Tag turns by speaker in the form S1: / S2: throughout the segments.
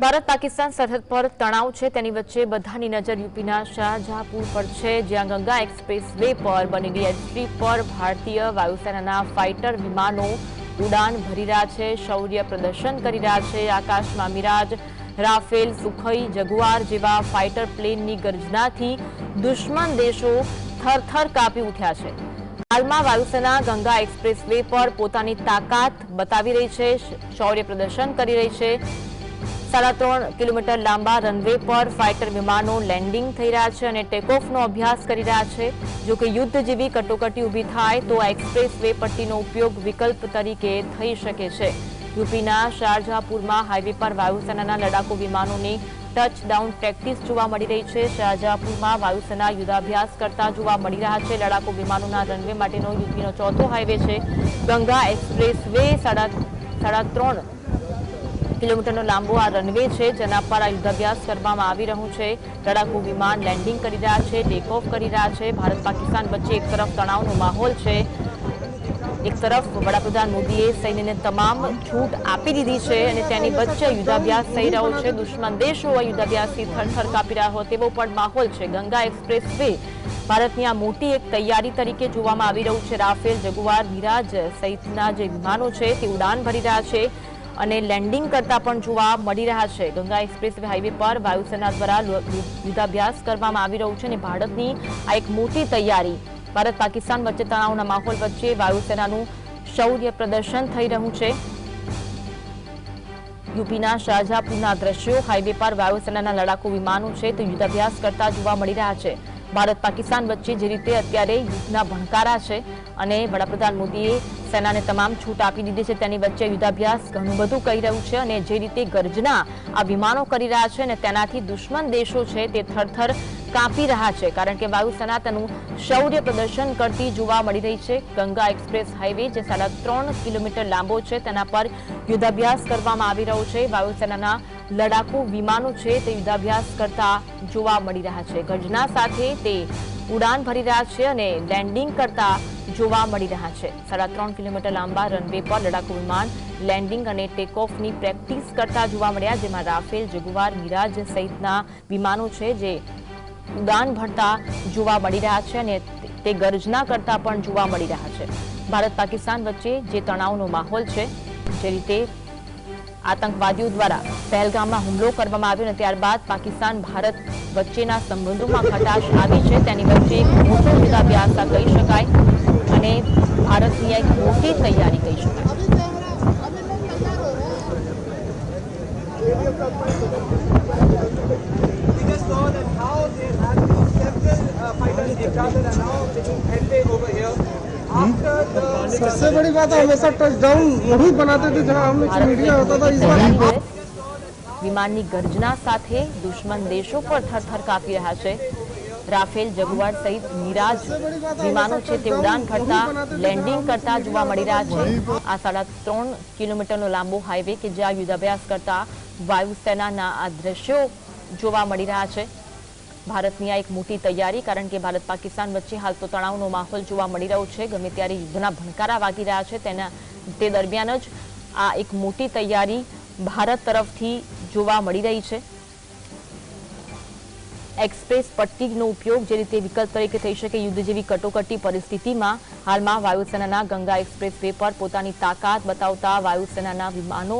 S1: ભારત પાકિસ્તાન સરહદ પર તણાવ છે. તેની વચ્ચે બધાની નજર યુપીના શાહજહાંપુર પર છે. જ્યાં ગંગા એક્સપ્રેસ વે પર બનેલી એન્ટ્રી પર ભારતીય વાયુસેનાના ફાઇટર વિમાનો ઉડાન ભરી રહ્યા છે. શૌર્ય પ્રદર્શન કરી રહ્યા છે. આકાશમાં મિરાજ, રાફેલ, સુખઈ, જગુઆર જેવા ફાઇટર પ્લેનની ગર્જનાથી દુશ્મન દેશો થરથર કાપી ઉઠ્યા છે. હાલમાં વાયુસેના ગંગા એક્સપ્રેસ વે પર પોતાની તાકાત બતાવી રહી છે. શૌર્ય પ્રદર્શન કરી રહી છે. સાડા ત્રણ કિલોમીટર લાંબા રનવે પર ફાઇટર વિમાનો લેન્ડિંગ થઈ રહ્યા છે અને ટેકઓફનો અભ્યાસ કરી રહ્યા છે. જો કે યુદ્ધ જેવી કટોકટી ઊભી થાય તો આ એક્સપ્રેસ વે પટ્ટીનો ઉપયોગ વિકલ્પ તરીકે થઈ શકે છે. યુપીના શારજહાપુરમાં હાઈવે પર વાયુસેનાના લડાકુ વિમાનોની ટચડાઉન પ્રેક્ટિસ જોવા મળી રહી છે. શાહજહાપુરમાં વાયુસેના યુદ્ધાભ્યાસ કરતા જોવા મળી રહ્યા છે. લડાકુ વિમાનોના રનવે માટેનો યુપીનો ચોથો હાઈવે છે. ગંગા એક્સપ્રેસ વે સાડા સાડા ત્રણ કિલોમીટરનો લાંબો આ રનવે છે, જેના પર આ યુદ્ધાભ્યાસ કરવામાં આવી રહ્યું છે. લડાકુ વિમાન લેન્ડિંગ કરી રહ્યા છે ટેક ઓફ કરી રહ્યા છે. ભારત પાકિસ્તાન વચ્ચે એક તરફ તણાવનો માહોલ છે. એક તરફ વડાપ્રધાન મોદીએ સૈન્યને તમામ છૂટ આપી દીધી છે અને તેની વચ્ચે યુદ્ધાભ્યાસ થઈ રહ્યો છે. દુશ્મન દેશો આ યુદ્ધાભ્યાસથી થરથર કાપી રહ્યા હોય તેવો પણ માહોલ છે. ગંગા એક્સપ્રેસ વે ભારતની આ મોટી એક તૈયારી તરીકે જોવામાં આવી રહ્યું છે. રાફેલ, જગુઆર ધીરાજ સહિતના જે વિમાનો છે તે ઉડાન ભરી રહ્યા છે. અને લેન્ડિંગ કરતા પણ જોવા મળી રહ્યા છે. ગંગા એક્સપ્રેસ હાઈવે પર વાયુસેના દ્વારા યુદ્ધાભ્યાસ કરવામાં આવી રહ્યું છે અને ભારતની આ એક મોટી તૈયારી, ભારત પાકિસ્તાન વચ્ચે તણાવના માહોલ વચ્ચે વાયુસેનાનું શૌર્ય પ્રદર્શન થઈ રહ્યું છે. યુપીના શાહજહાપુરના દ્રશ્યો, હાઈવે પર વાયુસેનાના લડાકુ વિમાનો છે તે યુદ્ધાભ્યાસ કરતા જોવા મળી રહ્યા છે. ભારત પાકિસ્તાન વચ્ચે જે રીતે અત્યારે યુદ્ધના ભણકારા છે અને વડાપ્રધાન મોદીએ સેનાને તમામ છૂટ આપી દીધી છે, તેની વચ્ચે યુદ્ધાભ્યાસ ઘણું બધું કહી રહ્યું છે અને જે રીતે ગર્જના આ વિમાનો કરી રહ્યા છે અને તેનાથી દુશ્મન દેશો છે તે થરથર કાપી રહ્યા છે. કારણ કે વાયુસેના તેનું શૌર્ય પ્રદર્શન કરતી જોવા મળી રહી છે. ગંગા એક્સપ્રેસ હાઈવે જે સાડા ત્રણ કિલોમીટર લાંબો છે, તેના પર યુદ્ધાભ્યાસ કરવામાં આવી રહ્યો છે. વાયુસેનાના લડાકુ વિમાનો છે તે યુદ્ધાભ્યાસ કરતા જોવા મળી રહ્યા છે. ગર્જના સાથે તે ઉડાન ભરી રહ્યા છે અને લેન્ડિંગ કરતા જોવા મળી રહ્યા છે. સાડા ત્રણ કિલોમીટર લાંબા રનવે પર લડાકુ વિમાન લેન્ડિંગ અને ટેકઓફની પ્રેક્ટિસ કરતા જોવા મળ્યા, જેમાં રાફેલ, જગુવાર, મિરાજ સહિતના વિમાનો છે જે ઉડાન ભરતા જોવા મળી રહ્યા છે અને તે ગર્જના કરતા પણ જોવા મળી રહ્યા છે. ભારત પાકિસ્તાન વચ્ચે જે તણાવનો માહોલ છે, જે રીતે આતંકવાદીઓ દ્વારા પહેલગામમાં હુમલો કરવામાં આવ્યો અને ત્યારબાદ પાકિસ્તાન, ભારત વચ્ચેના સંબંધોમાં ખટાશ આવી છે. તેની વચ્ચે એક મોટો યુદ્ધાભ્યાસ આ કહી શકાય અને ભારતની એક મોટી તૈયારી કહી શકાય.
S2: सबसे बड़ी बात है हमेशा टच डाउन वही बनाते थे जहाँ हम लोग मीडिया होता था इस बार
S1: વિમાનની ગર્જના સાથે દુશ્મન દેશો પર થરથર કાપી રહ્યા છે રાફેલ જગુઆર સહિત મિરાજ વિમાનો છે તે ઉડાન ભરતા લેન્ડિંગ કરતા જોવા મળી રહ્યા છે આ સાડા ત્રણ કિલોમીટરનો લાંબો હાઈવે કે જ્યાં યુદ્ધાભ્યાસ કરતા વાયુસેનાના આ દ્રશ્યો જોવા મળી રહ્યા છે ભારતની આ એક મોટી તૈયારી, કારણ કે ભારત પાકિસ્તાન વચ્ચે હાલ તો તણાવનો માહોલ જોવા મળી રહ્યો છે. ગમે ત્યારે યુદ્ધના ભણકારા વાગી રહ્યા છે, તેના, તે દરમિયાન જ આ એક મોટી તૈયારી ભારત તરફથી જોવા મળી રહી છે. એક્સપ્રેસ પટ્ટીનો ઉપયોગ જે રીતે વિકલ્પ તરીકે થઈ શકે યુદ્ધ જેવી કટોકટી પરિસ્થિતિમાં, હાલમાં વાયુસેનાના ગંગા એક્સપ્રેસ વે પર પોતાની તાકાત બતાવતા વાયુસેનાના વિમાનો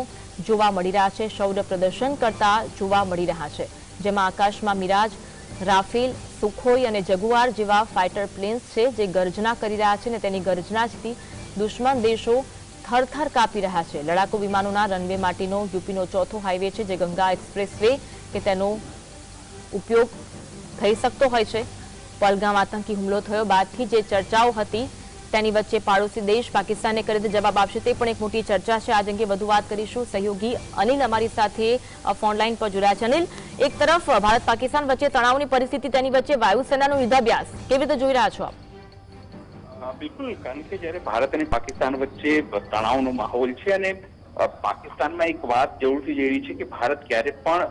S1: જોવા મળી રહ્યા છે શૌર્ય પ્રદર્શન કરતા જોવા મળી રહ્યા છે. જેમાં આકાશમાં મિરાજ રાફેલ, સુખોઈ અને જગુઆર જેવા ફાઇટર પ્લેન્સ છે જે ગર્જના કરી રહ્યા છે અને તેની ગર્જનાથી દુશ્મન દેશો થરથર કાપી રહ્યા છે. લડાકુ વિમાનોના રનવે માટેનો યુપીનો ચોથો હાઈવે છે જે ગંગા એક્સપ્રેસ કે તેનો ઉપયોગ થઈ શકતો હોય છે. પલગામ આતંકી હુમલો થયો બાદથી જે ચર્ચાઓ હતી તેની વચ્ચે પાડોશી દેશ પાકિસ્તાને કરે તે જવાબ આપશે તે પણ એક મોટી ચર્ચા છે. આજ અંગે વધુ વાત કરીશું. સહયોગી અનિલ અમારી સાથે ફોનલાઈન પર જોડાયા છે. અનિલ, એક તરફ ભારત પાકિસ્તાન વચ્ચે તણાવની પરિસ્થિતિ, તેની વચ્ચે વાયુસેનાનો યુદ્ધાભ્યાસ. કેવી રીતે જોઈ રહ્યા છો આપ?
S3: બિલકુલ. કારણ કે જ્યારે ભારત અને પાકિસ્તાન વચ્ચે તણાવનો માહોલ છે અને પાકિસ્તાનમાં એક વાત જરૂરથી જેવી છે કે ભારત ક્યારે પણ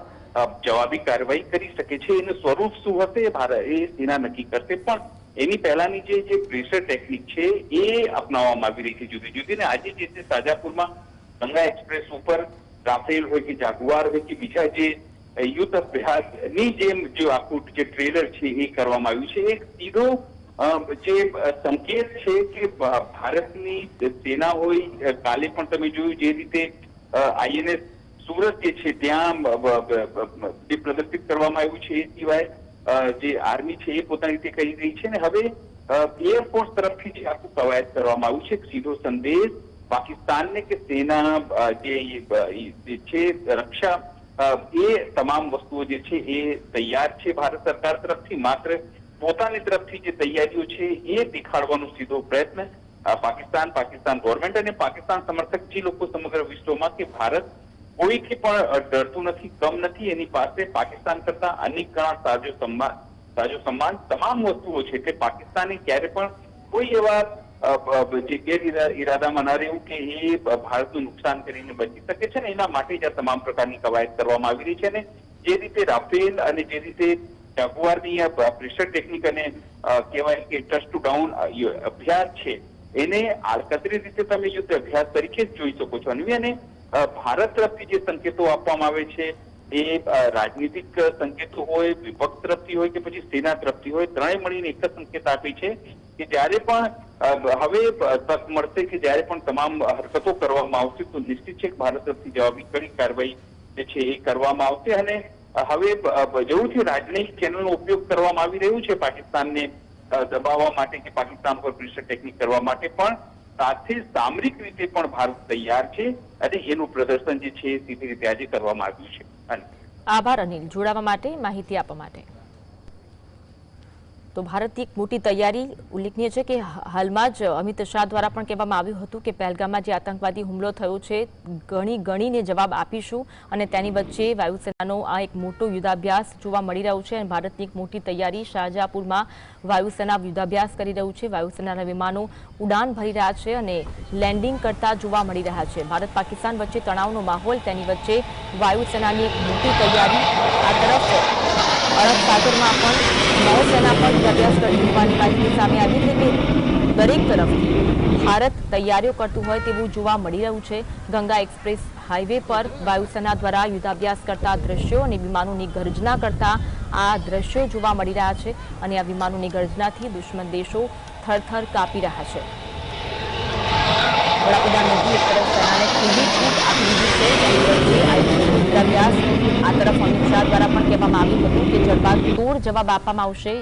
S3: જવાબી કાર્યવાહી કરી શકે છે. એનું સ્વરૂપ શું હશે ભારત, એ સેના નક્કી કરશે. પણ એની પહેલાની જે જે પ્રેશર ટેકનિક છે, એ અપનાવવામાં આવી રહી છે જુદી જુદી. ને આજે જે રીતે સાજાપુરમાં ગંગા એક્સપ્રેસ ઉપર રાફેલ હોય કે જાગુઆર હોય કે બીજા જે યુદ્ધ અભ્યાસની જેમ જે આખું જે ટ્રેલર છે એ કરવામાં આવ્યું છે, એક સીધો જે સંકેત છે કે ભારતની સેના હોય કાલે પણ તમે જોયું જે રીતે આઈએનએસ, સુરત જે છે, ત્યાં જે પ્રદર્શિત કરવામાં આવ્યું છે એ સિવાય જે આર્મી છે એ પોતાની રીતે કહી રહી છે ને હવે એરફોર્સ તરફથી જે આખું કવાયત કરવામાં આવ્યું છે સીધો સંદેશ પાકિસ્તાનને કે સેના જે છે, રક્ષા એ તમામ વસ્તુઓ જે છે એ તૈયાર છે ભારત સરકાર તરફથી. માત્ર પોતાની તરફથી જે તૈયારીઓ છે એ દેખાડવાનો સીધો પ્રયત્ન પાકિસ્તાન પાકિસ્તાન ગવર્મેન્ટ અને પાકિસ્તાન સમર્થક જે લોકો સમગ્ર વિશ્વમાં કે ભારત કોઈથી પણ ડરતું નથી કમ નથી, એની પાસે પાકિસ્તાન કરતા અનેક ગણા સાજો સન્માન સાજો સન્માન તમામ વસ્તુઓ છે એટલે પાકિસ્તાને ક્યારે પણ કોઈ એવા જે ગેરઈરાદામાં ઈરાદામાં ન રહેવું કે એ ભારતનું નુકસાન કરીને બચી શકે છે ને એના માટે જ આ તમામ પ્રકારની કવાયત કરવામાં આવી રહી છે ને જે રીતે રાફેલ અને જે રીતે જગુઆરની પ્રેશર ટેકનિક અને કહેવાય કે ટચ ટુ ડાઉન અભ્યાસ છે, એને આડકતરી રીતે તમે યુદ્ધ અભ્યાસ તરીકે જ જોઈ શકો છો. અન્વી અને ભારત તરફથી જે સંકેતો આપવામાં આવે છે, એ રાજનીતિક સંકેતો હોય વિપક્ષ તરફથી હોય કે પછી સેના તરફથી હોય, ત્રણેય મળીને એક જ સંકેત આપી છે કે જ્યારે પણ હવે તક મળશે કે જ્યારે પણ તમામ હરકતો કરવામાં આવશે, તો નિશ્ચિત છે કે ભારત તરફથી જવાબી કડી કાર્યવાહી જે છે એ કરવામાં આવશે અને હવે જરૂરથી રાજનૈતિક ચેનલનો ઉપયોગ કરવામાં આવી રહ્યું છે પાકિસ્તાનને દબાવવા માટે કે પાકિસ્તાન પર પ્રેશર ટેકનિક કરવા માટે પણ સાથે સામરિક રીતે પણ ભારત તૈયાર છે અને એનું પ્રદર્શન જે છે સીધી રીતે આજે કરવામાં આવ્યું છે.
S1: આભાર અનિલ. જોડાવા માટે માહિતી આપવા માટે. તો ભારતની એક મોટી તૈયારી ઉલ્લેખનીય છે કે હાલમાં જ અમિત શાહ દ્વારા પણ કહેવામાં આવ્યું હતું કે પહેલગામમાં જે આતંકવાદી હુમલો થયો છે, ગણી ગણીને જવાબ આપીશું અને તેની વચ્ચે વાયુસેનાનો આ એક મોટો યુદ્ધાભ્યાસ જોવા મળી રહ્યો છે અને ભારતની એક મોટી તૈયારી શાહજહાપુરમાં વાયુસેના યુદ્ધાભ્યાસ કરી રહ્યું છે. વાયુસેનાના વિમાનો ઉડાન ભરી રહ્યા છે અને લેન્ડિંગ કરતા જોવા મળી રહ્યા છે. ભારત પાકિસ્તાન વચ્ચે તણાવનો માહોલ, તેની વચ્ચે વાયુસેનાની એક મોટી તૈયારી આ તરફ અરબ સાગરમાં પણ નૌસેના યુદ્ધાભ્યાસ કરતી હોવાની માહિતી સામે આવી હતી કે દરેક તરફથી ભારત તૈયારીઓ કરતું હોય તેવું જોવા મળી રહ્યું છે. ગંગા એક્સપ્રેસ હાઈવે પર વાયુસેના દ્વારા યુદ્ધાભ્યાસ કરતા દ્રશ્યો અને વિમાનોની ગર્જના કરતા આ દ્રશ્યો જોવા મળી રહ્યા છે અને આ વિમાનોની ગર્જનાથી દુશ્મન દેશો થરથર કાપી રહ્યા છે. વડાપ્રધાન મોદી તરફ સેનાને ખુલ્લી છૂટ આપી દીધી છે. વચ્ચે આ તરફ અમિત શાહ દ્વારા પણ કહેવામાં આવ્યું હતું કે જડબાતોડ જવાબ આપવામાં આવશે,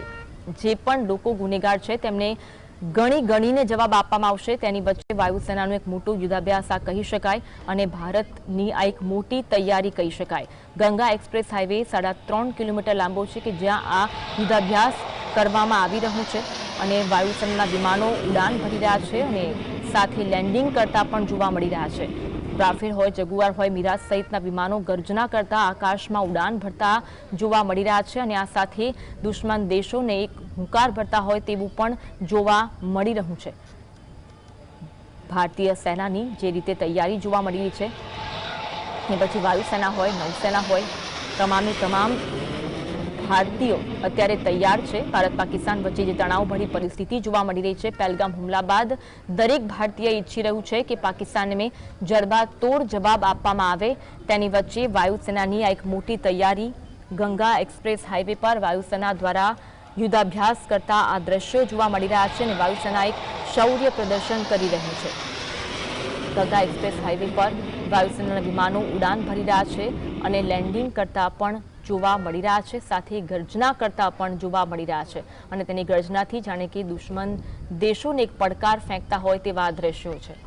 S1: જે પણ લોકો ગુનેગાર છે તેમને ગણી ગણીને જવાબ આપવામાં આવશે. તેની વચ્ચે વાયુસેનાનું એક મોટું યુદ્ધાભ્યાસ આ કહી શકાય અને ભારતની આ એક મોટી તૈયારી કહી શકાય. ગંગા એક્સપ્રેસ હાઈવે સાડા ત્રણ કિલોમીટર લાંબો છે કે જ્યાં આ યુદ્ધાભ્યાસ કરવામાં આવી રહ્યું છે અને વાયુસેનાના વિમાનો ઉડાન ભરી રહ્યા છે અને સાથે લેન્ડિંગ કરતા પણ જોવા મળી રહ્યા છે. રાફેલ હોય, જગુઆર હોય, મિરાજ સહિતના વિમાનો ગર્જના કરતા આકાશમાં ઉડાન ભરતા જોવા મળી રહ્યા છે અને આ સાથે દુશ્મન દેશોને એક હુંકાર ભરતા હોય તેવું પણ જોવા મળી રહ્યું છે. ભારતીય સેનાની જે રીતે તૈયારી જોવા મળી રહી છે, એ પછી વાયુસેના હોય, નૌસેના હોય, તમામે તમામ ભારતીયો અત્યારે તૈયાર છે. ભારત પાકિસ્તાન વચ્ચે જે તણાવભરી પરિસ્થિતિ જોવા મળી રહી છે, પહેલગામ હુમલા બાદ દરેક ભારતીય ઈચ્છી રહ્યું છે કે પાકિસ્તાનને જડબાતોડ જવાબ આપવામાં આવે. તેની વચ્ચે વાયુસેનાની આ એક મોટી તૈયારી, ગંગા એક્સપ્રેસ હાઈવે પર વાયુસેના દ્વારા યુદ્ધાભ્યાસ કરતા આ દ્રશ્યો જોવા મળી રહ્યા છે અને વાયુસેના એક શૌર્ય પ્રદર્શન કરી રહ્યું છે. ગંગા એક્સપ્રેસ હાઈવે પર વાયુસેનાના વિમાનો ઉડાન ભરી રહ્યા છે અને લેન્ડિંગ કરતા પણ જોવા મળી રહ્યા છે. સાથે ગર્જના કરતા પણ જોવા મળી રહ્યા છે. અને તેની ગર્જનાથી જાણે કે દુશ્મન દેશોને એક પડકાર ફેંકતા હોય તેવા દ્રશ્યો છે.